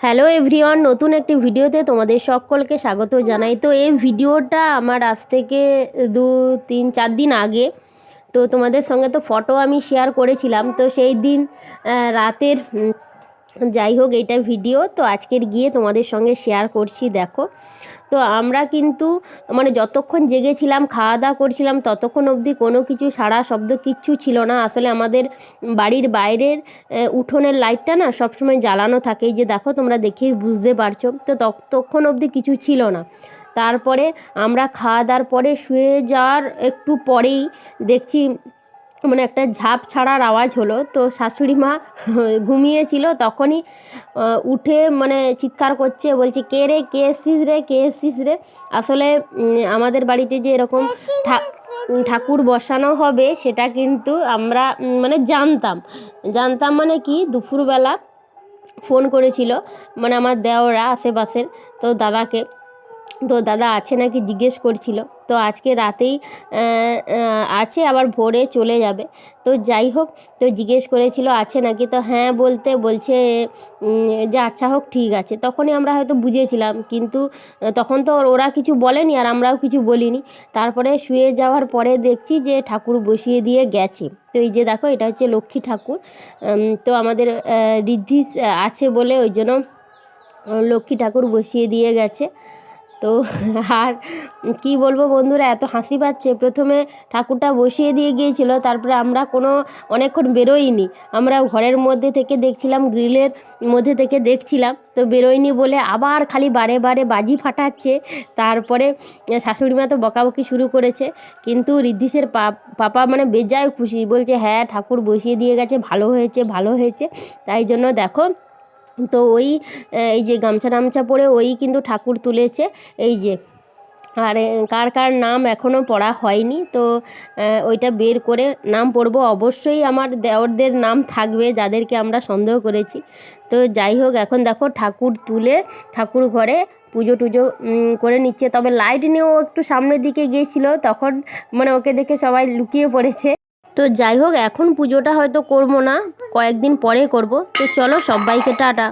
Hello everyone, নতুন একটি ভিডিওতে তোমাদের সকলকে স্বাগত জানাই। তো এই ভিডিওটা আমার আজ থেকে দু, তিন, চার দিন আগে। তো তোমাদের সঙ্গে তো ফটো আমি শেয়ার করেছিলাম। তো সেই দিন রাতের যাই হোক, এটা ভিডিও তো আজকের গিয়ে তোমাদের সঙ্গে শেয়ার করছি, দেখো। তো আমরা কিন্তু মানে যতক্ষণ জেগেছিলাম খাওয়া দাওয়া করছিলাম, ততক্ষণ অবধি কোনো কিছু সারা শব্দ কিচ্ছু ছিল না। আসলে আমাদের বাড়ির বাইরের উঠোনের লাইটটা না সবসময় জ্বালানো থাকে। যে দেখো, তোমরা দেখেই বুঝতে পারছ। তো ততক্ষণ অবধি কিছু ছিল না। তারপরে আমরা খাওয়া দাওয়ার পরে শুয়ে যাওয়ার একটু পরেই দেখছি মানে একটা ঝাঁপ ছাড়ার আওয়াজ হলো। তো শাশুড়ি মা ঘুমিয়েছিল, তখনই উঠে মানে চিৎকার করছে, বলছে, কে রে, কে এসছিস রে, কে এসছিস রে? আসলে আমাদের বাড়িতে যে এরকম ঠাকুর বসানো হবে, সেটা কিন্তু আমরা মানে জানতাম। জানতাম মানে কি? দুপুরবেলা ফোন করেছিল মানে আমার দেওরা আশেপাশের, তো দাদাকে। তো দাদা আছে নাকি জিজ্ঞেস করছিল। তো আজকে রাতেই আছে, আবার ভোরে চলে যাবে। তো যাই হোক, তো জিজ্ঞেস করেছিল, আছে নাকি? তো হ্যাঁ বলতে বলছে যে আচ্ছা হোক, ঠিক আছে। তখনই আমরা হয়তো বুঝেছিলাম, কিন্তু তখন তো ওরা কিছু বলেনি, আর আমরাও কিছু বলিনি। তারপরে শুয়ে যাওয়ার পরে দেখছি যে ঠাকুর বসিয়ে দিয়ে গেছে। তো এই যে দেখো, এটা হচ্ছে লক্ষ্মী ঠাকুর। তো আমাদের ঋদ্ধি আছে বলে ওই জন্য, লক্ষ্মী ঠাকুর বসিয়ে দিয়ে গেছে। তো আর কি বলব বন্ধুরা, এত হাসি পাচ্ছে। প্রথমে ঠাকুরটা বসিয়ে দিয়ে গিয়েছিল, তারপরে আমরা কোনো অনেকক্ষণ বেরোইনি। আমরা ঘরের মধ্যে থেকে দেখছিলাম, গ্রিলের মধ্যে থেকে দেখছিলাম, তো বেরোয়নি বলে আবার খালি বারে বারে বাজি ফাটাচ্ছে। তারপরে শাশুড়ি মা তো বকাবকি শুরু করেছে, কিন্তু ঋদ্ধিসের পা- পাপা মানে বেজায় খুশি, বলছে হ্যাঁ ঠাকুর বসিয়ে দিয়ে গেছে, ভালো হয়েছে ভালো হয়েছে। তাই জন্য দেখো তো ওই এই যে গামছা টামছা পরে ওই কিন্তু ঠাকুর তুলেছে, এই যে। আর কার কার নাম এখনও পড়া হয়নি, তো ওইটা বের করে নাম পড়ব। অবশ্যই আমার দেওরদের নাম থাকবে, যাদেরকে আমরা সন্দেহ করেছি। তো যাই হোক, এখন দেখো ঠাকুর তুলে ঠাকুর ঘরে পুজো টুজো করে নিচ্ছে। তবে লাইট নিয়েও একটু সামনের দিকে গিয়েছিল, তখন মানে ওকে দেখে সবাই লুকিয়ে পড়েছে। তো যাই হোক, এখন পুজোটা হয়তো করব না। কয়েকদিন পরে করব। তো চলো সবাইকে টাটা।